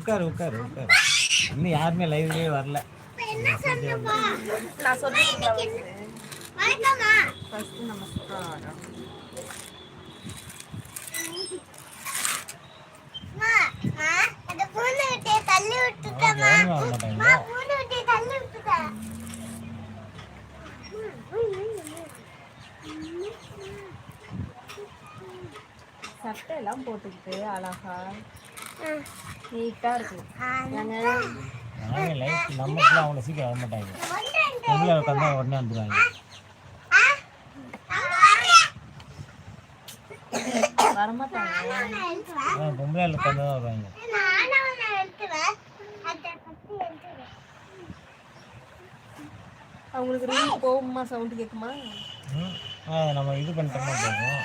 உட்காரு உட்காரு உட்காரு. இன்னும் யாருமே லைவ்லயே வரல. நான் விட்டுட்டேன். சட்டை எல்லாம் போட்டுக்கிட்டு அழகா ம். நீட்டா இருக்கு ஆ, நாங்க நாங்க லைஃப் நமக்குலாம் அவ்வளோ சீக்கிரம் வர மாட்டாங்க. பொம்பளை உட்காந்தா உடனே வந்துடுவாங்க. வரமாட்டாங்க நான் எடுத்துவேன். ஆ, பொம்பளை உட்காந்து தான் வருவாங்க. அவங்களுக்கு ரூம் போகுமா சவுண்ட் கேட்குமா நம்ம இது பண்ணிட்டோமா போதும்